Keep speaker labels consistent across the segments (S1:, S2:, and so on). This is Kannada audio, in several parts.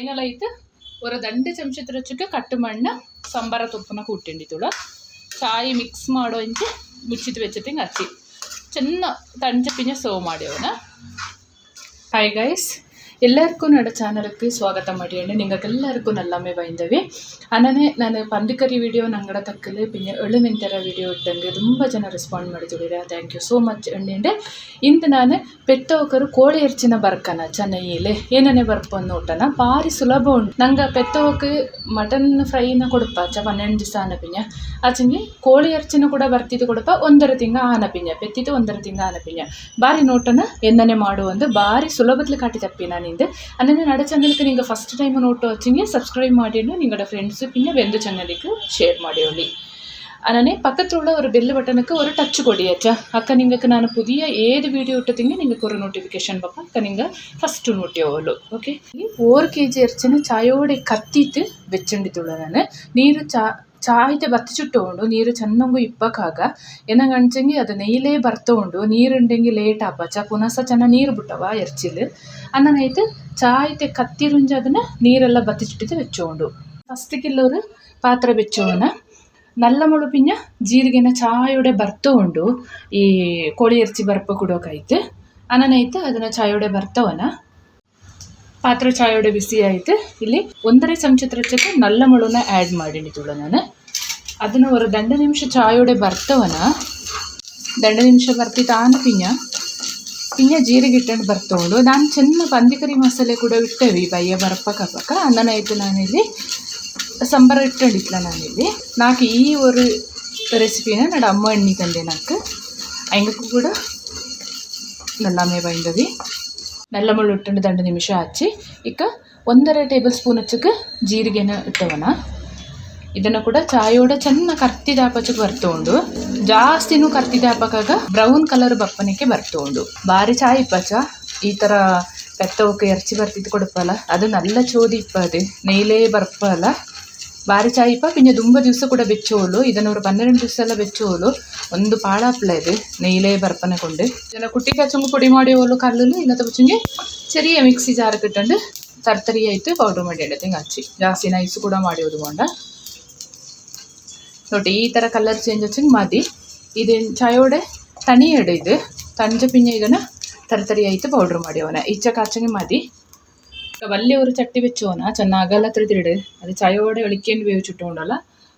S1: ಫೈನಲ್ ಆಯ್ತು ஒரு ದಂಡು ಚಮಚದ ರುಚಿಗೆ ಕಟ್ಟು ಮಣ್ಣ ಸಂಬಾರ ತುಪ್ಪನ ಕೂಟ್ಟಿಂಡಿತುಳ ಚಾಯ್ ಮಿಕ್ಸ್ ಮಾಡೋ ಇಂಚೆ ಮುಚ್ಚಿದ വെച്ചിട്ട് ಹಚ್ಚಿ ಚೆನ್ನ ತಣ್ಣ ಪಿಂಜ ಸರ್ವ್ ಮಾಡ್ಯವನ ಹಾಯ್ ಗೈಸ್ ಎಲ್ಲರಿಗೂ ನಡ ಚಾನಲ್ಗೆ ಸ್ವಾಗತ ಮಾಡಿ ಅಣ್ಣ ನಿಮಗೆಲ್ಲರಿಗೂ ನಲ್ಲಮ್ಮೆ ಬೈಂದವಿ ಅಣ್ಣನೇ ನಾನು ಪಂದಿಕರಿ ವಿಡಿಯೋ ನಂಗಡ ತಕ್ಕಲ್ಲಿ ಪಿನ್ನೆ ಎಳ್ಳು ಮೆಂತರ ವಿಡಿಯೋ ಇಟ್ಟಂಗೆ ತುಂಬ ಜನ ರೆಸ್ಪಾಂಡ್ ಮಾಡಿದ್ದೀರಾ ಥ್ಯಾಂಕ್ ಯು ಸೋ ಮಚ್ ಅಣ್ಣೆ ಇಂದು ನಾನು ಪೆತ್ತೋಕರು ಕೋಳಿ ಎರ್ಚಿನ ಬರ್ಕನ ಚೆನ್ನೈಲೆ ಏನನೇ ಬರ್ಪನ್ ನೋಟನ ಭಾರಿ ಸುಲಭ ಉಂಟು ನಂಗೆ ಪೆತ್ತೋಕೆ ಮಟನ್ ಫ್ರೈನ ಕೊಡಪ್ಪ ಚ ಪನ್ನೆಂಡು ದಿವಸ ಆನಪಿಂಜ ಆಚಂಗೆ ಕೋಳಿ ಎರ್ಚಿನ ಕೂಡ ಬರ್ತಿದ್ದು ಕೊಡಪ್ಪ ಒಂದರ ತಿಂಗ ಆನಪಿಂಜ ಪೆತ್ತಿದ್ದು ಒಂದರ ತಿಂಗ ಆನಪಿಂಜ ಭಾರಿ ನೋಟನ ಎನ್ನನೆ ಮಾಡುವಂದು ಭಾರಿ ಸುಲಭದಲ್ಲಿ ಕಾಟಿ ತಪ್ಪಿ ನಾನು ಮನೆಯಿಂದ ಅನ್ನನ ನಡ நீங்கள் ஃபஸ்ட் டைம் நோட்டு ನೋಡ್ತಾ ವಚ್ಚಿಂಗೆ ಸಬ್ಸ್ಕ್ರೈಬ್ ಮಾಡಿಂಡು ನಿங்களோட ஃப்ரெண்ட்ஸுக்கு வெந்த சேனலுக்கு ஷேர் ಮಾಡಿ ஒளி அண்ணனே பக்கத்தில் உள்ள ஒரு பெல் பட்டனுக்கு ஒரு டச் கொடியாச்சா அக்கா நீங்களுக்கு நான் புதிய ஏது வீடியோ விட்டத்தீங்க நீங்கள் ஒரு நோட்டிஃபிகேஷன் பார்ப்போம் அக்கா நீங்கள் ஃபஸ்ட்டு நோட்டியோலு ஓகே ஒரு கேஜி எரிச்சுன்னு சாயோட கத்திட்டு வச்சுட்டு நான். நீர் சா ಚಾಯ್ದ ಬತ್ತಿಚುಟ್ಟುಂಡು ನೀರು ಚೆನ್ನಂಗು ಇಪ್ಪಕಾಗ ಏನಂಗ ಅಂಚಂಗಿ ಅದು ನೈಲೇ ಬರ್ತೋಂಡು ನೀರು ನೀರುಂಡೆಂಗಿ ಲೇಟ್ ಆಪ ಪುನಃ ಪುನಸ ಚೆನ್ನ ನೀರು ಬಿಟ್ಟವ ಎರ್ಚಿಲ್. ಅನ್ನನ ಐಟ್ ಕತ್ತಿರುಂಜ ಕತ್ತಿರುಂಜಿ ಅದನ್ನ ನೀರೆಲ್ಲ ಬತ್ತಿಚುಟ್ಟಿತೆ ಬೆಚ್ಚೋಂಡು. ಫಸ್ಟ್ ಕಿಲ್ಲೋರು ಪಾತ್ರೆ ಬೆಚ್ಚೋಣ ನಲ್ಲ ಮುಳುಪಿನ ಜೀರಿಗೆನ ಚಾಯೋಡೆ ಬರ್ತ ಉಂಡು ಈ ಕೋಳಿ ಎರ್ಚಿ ಬರ್ಪ ಕುಡೋಕೈತೆ ಅನ್ನನೈತೆ ಅದನ್ನ ಚಾಯೋಡೆ ಬರ್ತವನ. ಪಾತ್ರೆ ಚಾಯೋಡೆ ಬಿಸಿ ಆಯಿತು. ಇಲ್ಲಿ ಒಂದನೇ ಚಮಚ ಜೊತೆ ನಲ್ಲ ಮಳುನ ಆ್ಯಡ್ ಮಾಡಿಡಿತುಳು ನಾನು. ಅದನ್ನು ಒಂದು ದಂಡ ನಿಮಿಷ ಚಾಯೋಡೆ ಬರ್ತವನ? ದಂಡ ನಿಮಿಷ ಬರ್ತಿ ತಾನು ಪಿಂಜ ಪಿಂಜ ಜೀರಿಗೆ ಇಟ್ಟಂಡು ಬರ್ತವಳು. ನಾನು ಚೆನ್ನ ಪಂದಿಕರಿ ಮಸಾಲೆ ಕೂಡ ಇಟ್ಟೇವಿ. ಬಯ್ಯ ಬರಪ್ಪ ಕಪಕ ಆಯಿತು ನಾನಿಲ್ಲಿ. ಸಾಂಬಾರ ಇಟ್ಟಂಡಿತ್ಲ ನಾನಿಲ್ಲಿ. ನಾಲ್ಕು ಈ ಒಂದು ರೆಸಿಪಿನ ನನ್ನ ಅಮ್ಮ ಎಣ್ಣಿ ತಂದೆ ನಾಲ್ಕು ಅಂಗಕ್ಕೂ ಕೂಡ ನಲ್ಲಾಮೆ ಬೈಂದವಿ ನಲ್ಲ ಮುಳ್ಳು ಇಟ್ಟಂಡು ದಂಡು ನಿಮಿಷ ಹಚ್ಚಿ ಇಕ್ಕ ಒಂದರ ಟೇಬಲ್ ಸ್ಪೂನ್ ಹಚ್ಚಕ್ಕೆ ಜೀರಿಗೆನ ಇಟ್ಟವನ. ಇದನ್ನು ಕೂಡ ಚಾಯೋಡ ಚೆನ್ನಾಗಿ ಕರ್ತಿದ ಹಾಪಚಕ್ಕೆ ಬರ್ತೋಂಡು ಜಾಸ್ತಿನೂ ಕರ್ತಿದ ಹಾಪಕಾಗ ಬ್ರೌನ್ ಕಲರ್ ಬಪ್ಪನಕ್ಕೆ ಬರ್ತೋಂಡು ಬಾರಿ ಚಾಯ್ ಇಪ್ಪಚ ಈ ಥರ ಪೆತ್ತವಕ್ಕೆ ಎರಚಿ ಬರ್ತಿದ್ದು ಕೊಡಪ್ಪಲ್ಲ, ಅದು ನಲ್ಲ ಚೋದಿ ಇಪ್ಪದೆ ನೆಯ್ಲೇ ಬರ್ಪಲ್ಲ. ಬಾರಿ ಚಾಯಿಪ ಪಿಂಜ ದುಂಬ ದಿವಸ ಕೂಡ ಬೆಚ್ಚೋಳು ಇದನ್ನು ಅವರು ಪನ್ನೆರಡು ದಿವಸ ಎಲ್ಲ ಬೆಚ್ಚೋಳು ಒಂದು ಪಾಳಾಪ್ಲ ಇದು നെയ്യിലേ പരപ്പനക്കൊണ്ട് പിന്നെ കുട്ടിക്കച്ചും പൊടി മാടി ഓരോ കല്ലിൽ ഇന്നത്തെ വെച്ചെങ്കിൽ ചെറിയ മിക്സി ജാർ കിട്ടുന്നുണ്ട് തരത്തരിയായിട്ട് പൗഡർ മാടി എടുത്തേക്ക് അച്ചി ജാസ്തി നൈസ് കൂടെ മാടി ഒതുകൊണ്ട് നോട്ടെ ഈ ತರ ಕಲರ್ ಚೇಂಜ್ വെച്ചെങ്കിൽ മതി ഇത് ചായയോടെ തണിയെട ഇത് തണിച്ച പിന്നെ ഇതിന് തരത്തരിയായിട്ട് പൗഡർ മാടിയോനെ ഈച്ച കാച്ചെങ്കിൽ മതി വലിയ ഒരു ചട്ടി വെച്ചോന്ന ചെന്നാകല്ലാത്ത തിരുട് അത് ചായയോടെ ഒളിക്കേണ്ടി ഉപയോഗിച്ചിട്ടുണ്ടല്ല.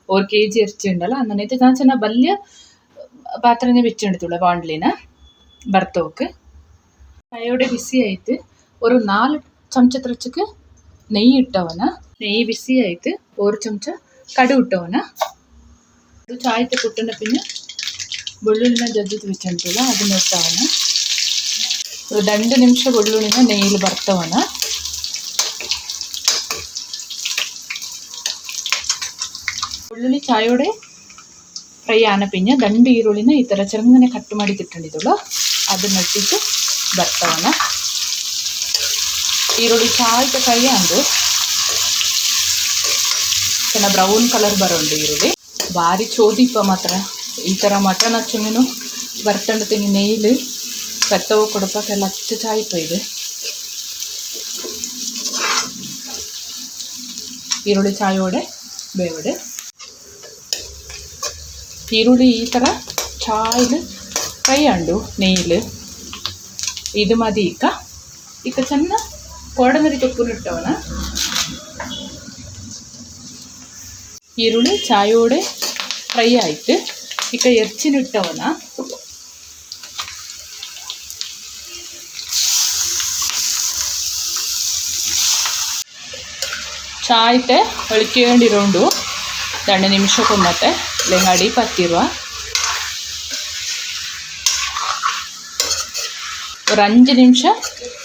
S1: ഓർ കെ ജി എറിച്ചി ഉണ്ടല്ല. അന്നേത്ത് ഞാൻ ചെന്ന വലിയ പാത്രം ഞാൻ വെച്ചിട്ടുള്ള വാണ്ടലിന്. ബർത്തോക്ക് ചായയോടെ ബിസി ആയിട്ട് ഒരു നാല് ചമച്ച തിരച്ചക്ക് നെയ്യ് ഇട്ടവന നെയ്യ് ബിസി ആയിട്ട് ഒരു ചമച്ച കടു ഇട്ടവന അത് ചായത്തെ പൊട്ടുന്ന പിന്നെ വെള്ളുള്ളിനെ ജഡ്ജത്ത് വെച്ചിട്ടുള്ള അതിനെ ഇട്ടവന ഒരു രണ്ട് നിമിഷം വെള്ളുള്ളിനെ നെയ്യിൽ വറുത്തവന ಬೆಳ್ಳುಳ್ಳಿ ಚಾಯೋಡೆ ಫ್ರೈ ಆನ ಪಿಂಜ ದಂಡು ಈರುಳ್ಳಿನ ಈ ಥರ ಚೆನ್ನಾಗಿ ಕಟ್ ಮಾಡಿ ತಿಟ್ಟಂಡಿದ್ದಳು ಅದನ್ನ ಇಟ್ಟಿಟ್ಟು ಬರ್ತವನ ಈರುಳ್ಳಿ ಚಾಯ್ತ ಫ್ರೈ ಅಂದು ಚೆನ್ನ ಬ್ರೌನ್ ಕಲರ್ ಬರೋಂಡು ಈರುಳ್ಳಿ ಭಾರಿ ಚೋದಿಪ್ಪ ಮಾತ್ರ ಈ ಥರ ಮಟನ್ ಹಚ್ಚಂಗೇನು ಬರ್ತಂಡ್ತೀನಿ ನೆಯ್ಲು ಕತ್ತವು ಕೊಡಪಕ್ಕೆಲ್ಲ ಹಚ್ಚ ಚಾಯ್ಪ ಇದೆ ಈರುಳ್ಳಿ ಚಾಯೋಡೆ ಬೇವಡೆ ಈರುಳ್ಳಿ ಈ ಥರ ಚಾಯ್ಲು, ಫ್ರೈ ಅಂಡು ನೆಯ್ಲು ಇದು ഇക്ക ഇക്ക ಕೊಡಮರಿ ತೊಪ್ಪು ಇಟ್ಟವನ. ಈರುಳ್ಳಿ, ಚಾಯೋಡೆ, ಫ್ರೈ ಆಯ್ತು. ಈಗ ಎರ್ಚಿನಿಟ್ಟವನ ಚಾಯ್ತೆ ಒಳಿಕೊಂಡಿರೋಂಡು ತಣ್ಣ ನಿಮಿಷಕ್ಕೂ ಮತ್ತೆ ಲೆಂಗಾಡಿ ಪತ್ತಿರುವ ಒಂದು ಅಂಜು ನಿಮಿಷ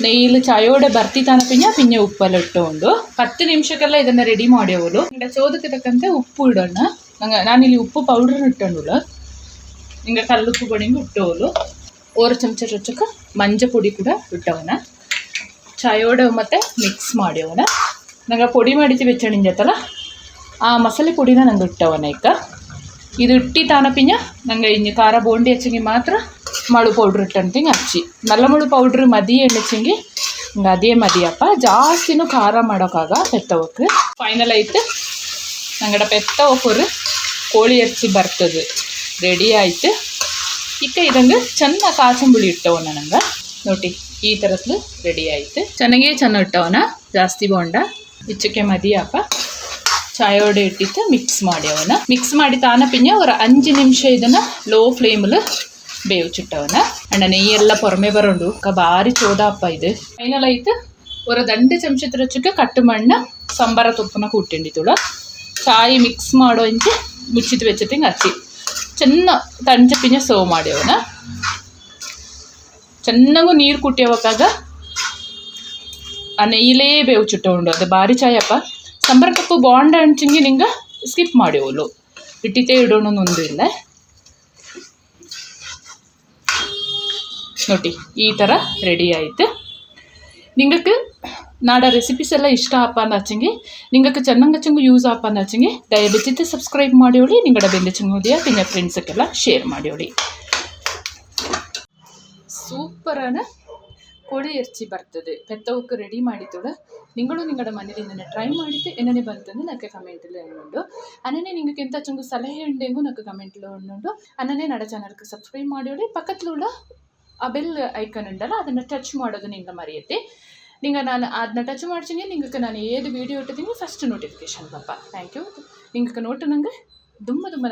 S1: ನೈಲ್ ಚಾಯೋಡೆ ಬರ್ತಿ ತಾನ ಪಿನ್ನ ಪಿನ್ನ ಉಪ್ಪಲ್ಲಿಟ್ಟು ಒಂದು ಹತ್ತು ನಿಮಿಷಕ್ಕೆಲ್ಲ ಇದನ್ನ ರೆಡಿ ಮಾಡ್ಯವಳು ನಿಮ್ಗೆ ಚೋದಕ್ಕೆ ತಕ್ಕಂತೆ ಉಪ್ಪು ಇಡೋಣ ನಂಗೆ ನಾನಿಲ್ಲಿ ಉಪ್ಪು ಪೌಡರ್ ಇಟ್ಟಣ್ಣ ಹಿಂಗೆ ಕಲ್ಲು ಉಪ್ಪು ಬಡಿಂಗ್ ಇಟ್ಟವಳು ಓರ ಚಮಚ ಚೊಚ್ಚಕ್ಕೆ ಮಂಜ ಪುಡಿ ಕೂಡ ಇಟ್ಟವನ ಚಾಯೋಡೆ ಮತ್ತೆ ಮಿಕ್ಸ್ ಮಾಡ್ಯವನ ನಂಗೆ ಪುಡಿ ಮಾಡಿತಿ ಬೆಚ್ಚಣ್ಣ ಜೊತೆಲ್ಲ ಆ ಮಸಾಲೆ ಪುಡಿನ ನಂಗೆ ಇಟ್ಟವನ ಈಗ. ಇದು ಇಟ್ಟಿ ತಾನಪಿಂಜ ನಂಗೆ ಇನ್ನು ಖಾರ ಬೋಂಡಿ ಹಚ್ಚಂಗೆ ಮಾತ್ರ ಮಳು ಪೌಡ್ರ್ ಇಟ್ಟಂತಿಂಗೆ ಹಚ್ಚಿ. ನಲ್ಲ ಮುಳು ಪೌಡ್ರ್ ಮದಿ ಎಣ್ಣೆಚ್ಚಂಗೆ ಹಿಂಗೆ ಅದೇ ಮದಿಯಪ್ಪ ಜಾಸ್ತಿನೂ ಖಾರ ಮಾಡೋಕ್ಕಾಗ ಪೆತ್ತವಕ್ಕೆ. ಫೈನಲ್ ಆಯ್ತು. ನಂಗಡ ಪೆತ್ತ ಒಬ್ಬರು ಕೋಳಿ ಇರ್ಚಿ ಬರ್ತದೆ. ರೆಡಿ ಆಯ್ತು. ಇಕ್ಕ ಇದಂಗೆ ಚೆಂದ ಕಾಚಂಬುಳಿ ಇಟ್ಟವನ ನಂಗೆ. ನೋಡಿ ಈ ಥರದ್ದು ರೆಡಿ ಆಯ್ತು. ಚೆನ್ನಾಗೇ ಚೆನ್ನ ಇಟ್ಟವನ, ಜಾಸ್ತಿ ಬೋಂಡ. ಇಚ್ಚಕ್ಕೆ ಮದಿಯಪ್ಪ ಚಾಯೋಡೆ ಇಟ್ಟಿತ್ತು ಮಿಕ್ಸ್ ಮಾಡಿ ಅವನ ಮಿಕ್ಸ್ ಮಾಡಿ ತಾನಪಿನ್ಯ ഒരു ಅಂಜು ನಿಮಿಷ ಇದನ್ನ ಲೋ ಫ್ಲೇಮಲ್ ಚುಟ್ಟವನ ಅಣ್ಣ ನೆಯ್ ಎಲ್ಲ ಪೊರಮೆ ಬರೋಂಡು. ಕ ಭಾರಿ ಚೋದಪ್ಪ ಇದು. ಫೈನಲ್ ಆಯ್ತು. ಅವರ ದಂಡೆ ಚಮಚದ ಕಟ್ಟು ಮಣ್ಣ ಸಂಬಾರ ತುಪ್ಪನ ಕೂಟಿಂಡಿತುಳು ಚಾಯಿ ಮಿಕ್ಸ್ ಮಾಡೋ ಇಂಚೆ ಮುಚ್ಚಿದ വെച്ചിട്ട് ಹಚ್ಚಿ. ಚೆನ್ನ ತಂಜ ಪಿಂಜ ಸರ್ವ್ ಅವನ. ಚೆನ್ನಾಗೂ ನೀರು ಕುಟ್ಟಿಯವಾಗ ಆ ನೆಯ್ಯಲೇ ಬೇವು ಚುಟ್ಟ ಉಂಡು ಅದು ಭಾರಿ ಚಾಯಪ್ಪ ಸಂಪರ್ಕಪ್ಪು ಬಾಂಡ್ ಅಂಚಿಂಗೆ ನಿಂಗೆ ಸ್ಕಿಪ್ ಮಾಡಿ ಮಾಡಿವಲು ಇಟ್ಟಿತೆ ಇಡೋಣ ಒಂದು ಇಲ್ಲ ನೋಡಿ ಈ ಥರ ರೆಡಿ ಆಯಿತು. ನಿಂಗಕ್ಕೆ ನಾಡ ರೆಸಿಪೀಸ್ ಎಲ್ಲ ಇಷ್ಟ ಆಪ ಅಂದಾಚಂಗೆ ನಿಂಗಕ್ಕೆ ಚಂಗು ಯೂಸ್ ಆಪ ಅಂದಾಚಂಗೆ ದಯವಿಟ್ಟು ಸಬ್ಸ್ಕ್ರೈಬ್ ಮಾಡಿ ಮಾಡಿಯೋಳಿ ನಿಂಗಡ ಬೆಂದ ಚಂಗುದಿಯ ಪಿನ್ನ ಫ್ರೆಂಡ್ಸಕ್ಕೆಲ್ಲ ಶೇರ್ ಮಾಡಿ ಮಾಡಿಯೋಳಿ ಸೂಪರಾನ ಕೋಳಿ ಎರ್ಚಿ ಬರ್ತದೆ. ಪೆತ್ತವುಕ್ಕೆ ರೆಡಿ ಮಾಡಿದ್ದೋಳ ನಿಂಗಳು ನಿಂಗಡ ಮನೇಲಿ ನಾನು ಟ್ರೈ ಮಾಡಿದ್ದೆ ಏನೇ ಬಂತಂದು నాకు ಕಮೆಂಟ್ಲು ಅನನೇ అననే ಎಂತ ఎంత ಸಲಹೆ సలహా ఉండేమో నాకు కమెంట్లో ఉండు అననే నడ ఛానల్కి ಸಬ್ಸ್ಕ್ರೈಬ್ ಮಾಡಿ పక్కట్లో ಆ ಬೆಲ್ ಐಕನ್ ಉಂಡಲ್ಲ, ಅದನ್ನು ಟಚ್ ಮಾಡೋದು ನಿಂಗೆ ಮರೆಯತ್ತೆ. ನಿಂಗೆ ನಾನು ಅದನ್ನ ಟಚ್ ಮಾಡ್ತೀನಿ ನಿಂಗೆ ನಾನು ಏದು ವೀಡಿಯೋ ಇಟ್ಟಿದ್ದೀನಿ ಫಸ್ಟ್ ನೋಟಿಫಿಕೇಶನ್ ಪಪ್ಪ ಥ್ಯಾಂಕ್ ಯು ನಿಂಗೆ ನೋಟು ನನಗೆ ದುಮ್ಮ ದುಮ್ಮ